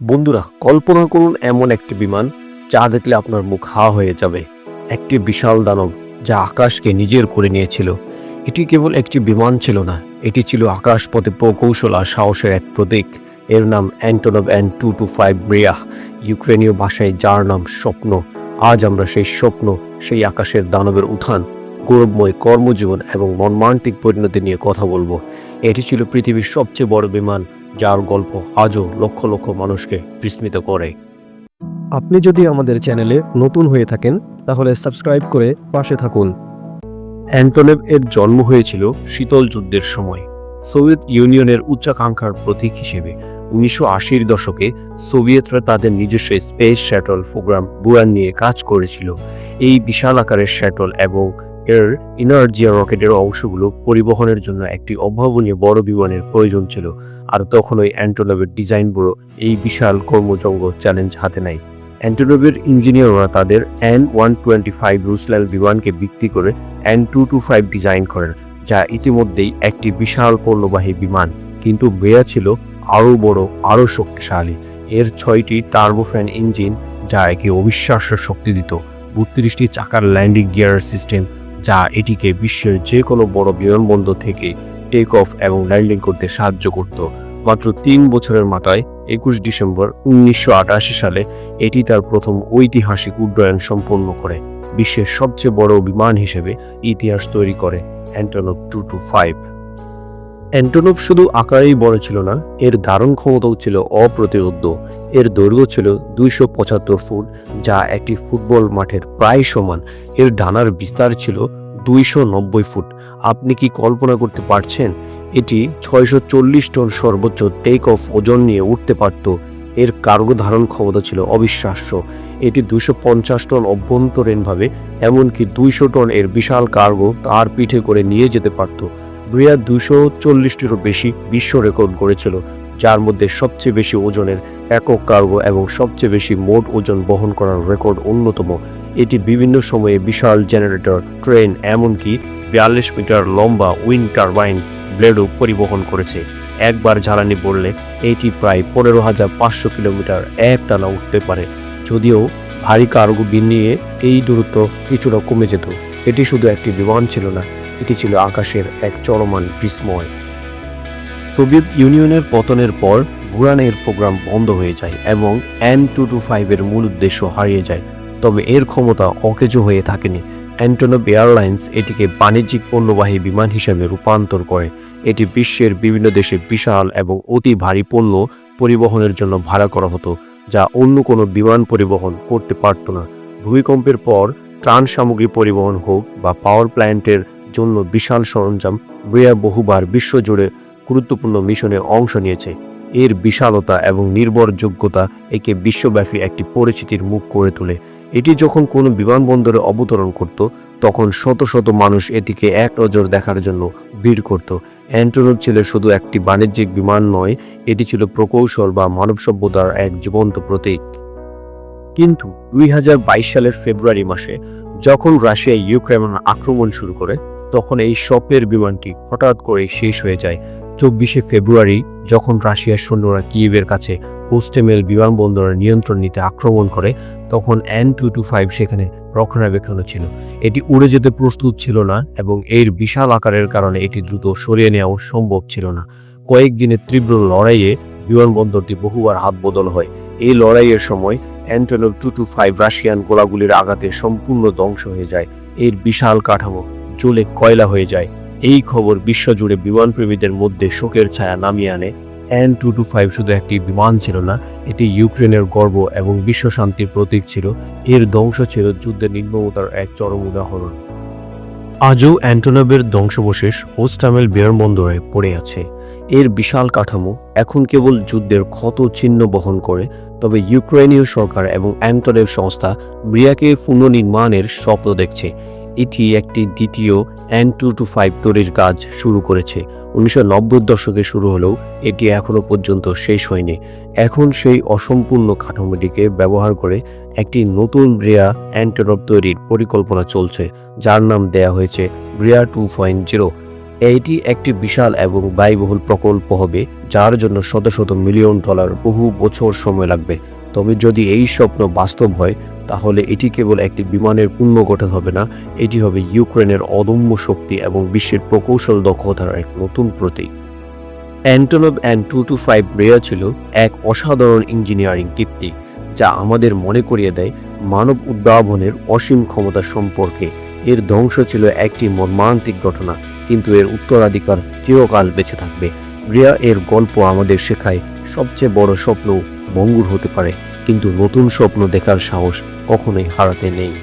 বন্ধুরা, কল্পনা করুন এমন একটি বিমান, যা দেখলে আপনার মুখ হা হয়ে যাবে। একটি বিশাল দানব, যা আকাশকে নিজের করে নিয়েছিল। এটি কেবল একটি বিমান ছিল না, এটি ছিল আকাশপথে প্রকৌশল আর সাহসের এক প্রতীক। এর নাম Antonov and two two five ব্রিয়াহ ইউক্রেনীয় ভাষায় যার নাম স্বপ্ন। আজ আমরা সেই স্বপ্ন, সেই আকাশের দানবের উত্থান, গৌরবময় কর্মজীবন এবং মর্মান্তিক পরিণতি নিয়ে কথা বলব। এটি ছিল পৃথিবীর সবচেয়ে বড় বিমান যার গল্প আজও লক্ষ লক্ষ মানুষকে বিস্মিত করে। আপনি যদি আমাদের চ্যানেলে নতুন হয়ে থাকেন তাহলে সাবস্ক্রাইব করে পাশে থাকুন। অ্যান্টোনেভ এর জন্ম হয়েছিল শীতল যুদ্ধের সময়। সোভিয়েত ইউনিয়নের উচ্চাকাঙ্ক্ষার প্রতীক হিসেবে উনিশশো আশির দশকে সোভিয়েতরা তাদের নিজস্ব স্পেস শ্যাটল প্রোগ্রাম বুয়ান নিয়ে কাজ করেছিল। এই বিশাল আকারের শ্যাটল এবং এর ইনার্জিয়া রকেটের অংশগুলো পরিবহনের জন্য একটি অভাবনীয় বড় বিমানের প্রয়োজন ছিল। আর তখন ওই অ্যান্টোনেভের ডিজাইন ব্যুরো এই বিশাল কর্মজঙ্গ চ্যালেঞ্জ হাতে নেয়। অ্যান্টোনোভের ইঞ্জিনিয়াররা তাদের এন ওয়ান টোয়েন্টি ফাইভ রুসল্যাল বিমানকে ভিত্তি করে An two two five design করেন, যা ইতিমধ্যেই একটি বিশাল পণ্যবাহী বিমান, কিন্তু বেয়া ছিল আরও বড়, আরও শক্তিশালী। এর ছয়টি টার্বোফ্যান ইঞ্জিন যা একে অবিশ্বাস্য শক্তি দিত। বত্রিশটি চাকার ল্যান্ডিং গিয়ার সিস্টেম যা এটিকে বিশ্বের যে কোনো বড় বিমানবন্দর থেকে টেক অফ এবং ল্যান্ডিং করতে সাহায্য করত। মাত্র তিন বছরের মাথায় একুশ ডিসেম্বর উনিশশো আটাশি সালে এটি তার প্রথম ঐতিহাসিক উড্ডয়ন সম্পন্ন করে। বিশ্বের সবচেয়ে বড় বিমান হিসেবে ইতিহাস তৈরি করে Antonov two two five Antonov শুধু আকারেই বড় ছিল না, এর ধারণ ক্ষমতাও ছিল অপ্রতিরোধ্য। এর দৈর্ঘ্য ছিল দুইশো পঁচাত্তর ফুট, যা একটি ফুটবল মাঠের প্রায় সমান। এর ডানার বিস্তার ছিল দুইশো নব্বই ফুট। আপনি কি কল্পনা করতে পারছেন? এটি ছয়শো চল্লিশ টন সর্বোচ্চ টেক অফ ওজন নিয়ে উঠতে পারত। এর কার্গো ধারণ ক্ষমতা ছিল অবিশ্বাস্য। এটি দুশো পঞ্চাশ টন অভ্যন্তরীণভাবে, এমনকি দুইশো টন এর বিশাল কার্গো তার পিঠে করে নিয়ে যেতে পারত। ব্রিয়া দুশো চল্লিশটিরও বেশি বিশ্ব রেকর্ড গড়েছিল যার মধ্যে সবচেয়ে বেশি ওজনের একক কার্গো এবং সবচেয়ে বেশি মোট ওজন বহন করার রেকর্ড অন্যতম। এটি বিভিন্ন সময়ে বিশাল জেনারেটর, ট্রেন, এমনকি বিয়াল্লিশ মিটার লম্বা উইন্ড টারবাইন ব্লেডও পরিবহন করেছে। একবার জ্বালানি পড়লে এটি প্রায় পনেরো হাজার পাঁচশো কিলোমিটার একটানা উঠতে পারে, যদিও ভারী কার্গো নিয়ে এই দূরত্ব কিছুটা কমে যেত। এটি শুধু একটি বিমান ছিল না, এটি ছিল আকাশের এক চলমান বিস্ময়। সোভিয়েত ইউনিয়নের পতনের পর বুরানের প্রোগ্রাম বন্ধ হয়ে যায় এবং এন টু টু ফাইভের মূল উদ্দেশ্য হারিয়ে যায়, তবে এর ক্ষমতা অকেজো হয়ে থাকেনি। অ্যান্টোনব এয়ারলাইন্স এটিকে বাণিজ্যিক পণ্যবাহী বিমান হিসেবে রূপান্তর করে। এটি বিশ্বের বিভিন্ন দেশে বিশাল এবং অতি ভারী পণ্য পরিবহনের জন্য ভাড়া করা হতো, যা অন্য কোনো বিমান পরিবহন করতে পারত না। ভূমিকম্পের পর ত্রাণ সামগ্রী পরিবহন হোক বা পাওয়ার প্ল্যান্টের জন্য বিশাল সরঞ্জাম ব্রিয়া বহুবার বিশ্বজুড়ে গুরুত্বপূর্ণ মিশনে অংশ নিয়েছে। এর বিশালতা এবং নির্ভরযোগ্যতা একে বিশ্বব্যাপী একটি পরিচিতির মুখ করে তোলে। এটি যখন কোনো বিমানবন্দরে অবতরণ করত, তখন শত শত মানুষ এটিকে এক নজর দেখার জন্য ভিড় করত। অ্যান্টোনভ ছিল শুধু একটি বাণিজ্যিক বিমান নয়, এটি ছিল প্রকৌশল বা মানব সভ্যতার এক জীবন্ত প্রতীক। কিন্তু দুই হাজার বাইশ সালের ফেব্রুয়ারি মাসে যখন রাশিয়া ইউক্রেন আক্রমণ শুরু করে, তখন এই স্বপ্নের বিমানটি হঠাৎ করে শেষ হয়ে যায়। চব্বিশে ফেব্রুয়ারি যখন রাশিয়ার সৈন্যরা কিয়েভের কাছে হোস্টেমেল বিমানবন্দরের নিয়ন্ত্রণ নিতে আক্রমণ করে, তখন এন টু টু ফাইভ সেখানে রক্ষণাবেক্ষণে ছিল। এটি উড়ে যেতে প্রস্তুত ছিল না এবং এর বিশাল আকারের কারণে এটি দ্রুত সরিয়ে নেওয়াও সম্ভব ছিল না। কয়েকদিনের তীব্র লড়াইয়ে বিমানবন্দরটি বহুবার হাত বদল হয়। এই লড়াইয়ের সময় Antonov two two five Russian গোলাগুলির আঘাতে সম্পূর্ণ ধ্বংস হয়ে যায়। এর বিশাল কাঠামো জ্বলে কয়লা হয়ে যায়। এই খবর বিশ্বজুড়ে বিমানপ্রেমীদের মধ্যে শোকের ছায়া নামিয়ে আনে। এন টু টু ফাইভ শুধু একটি বিমান ছিল না, এটি ইউক্রেনের গর্ব এবং বিশ্ব শান্তির প্রতীক ছিল। এর ধ্বংস ছিল যুদ্ধের নির্মমতার এক চরম উদাহরণ। আজও অ্যান্টোনবের ধ্বংসবশেষ হোস্টামেল বিমানবন্দরে পড়ে আছে। এর বিশাল কাঠামো এখন কেবল যুদ্ধের ক্ষত চিহ্ন বহন করে তবে ইউক্রেনীয় সরকার এবং অ্যান্টনেভ সংস্থা ব্রিয়াকে পুনর্নির্মাণের স্বপ্ন দেখছে। এটি একটি দ্বিতীয় এন টু টু ফাইভ তৈরির কাজ শুরু করেছে। উনিশশো নব্বই দশকে শুরু হলেও এটি এখনও পর্যন্ত শেষ হয়নি। এখন সেই অসম্পূর্ণ কাঠামোটিকে ব্যবহার করে একটি নতুন ব্রিয়া অ্যান্টেরব তৈরির পরিকল্পনা চলছে, যার নাম দেয়া হয়েছে ব্রিয়া টু পয়েন্ট জিরো। এইটি একটি বিশাল এবং ব্যয়বহুল প্রকল্প হবে, যার জন্য শত শত মিলিয়ন ডলার বহু বছর সময় লাগবে। তবে যদি এই স্বপ্ন বাস্তব হয়, তাহলে এটি কেবল একটি বিমানের পূর্ণ গঠন হবে না, এটি হবে ইউক্রেনের অদম্য শক্তি এবং বিশ্বের প্রকৌশল দক্ষতার এক নতুন প্রতীক। Antonov and two two five রেয়া ছিল এক অসাধারণ ইঞ্জিনিয়ারিং কীর্তি, যা আমাদের মনে করিয়ে দেয় মানব উদ্ভাবনের অসীম ক্ষমতা সম্পর্কে। এর ধ্বংস ছিল একটি মর্মান্তিক ঘটনা, কিন্তু এর উত্তরাধিকার চিরকাল বেঁচে থাকবে। রিয়া এর গল্প আমাদের শেখায় সবচেয়ে বড় স্বপ্ন ভঙ্গুর হতে পারে, কিন্তু নতুন স্বপ্ন দেখার সাহস কখনোই হারাতে নেই।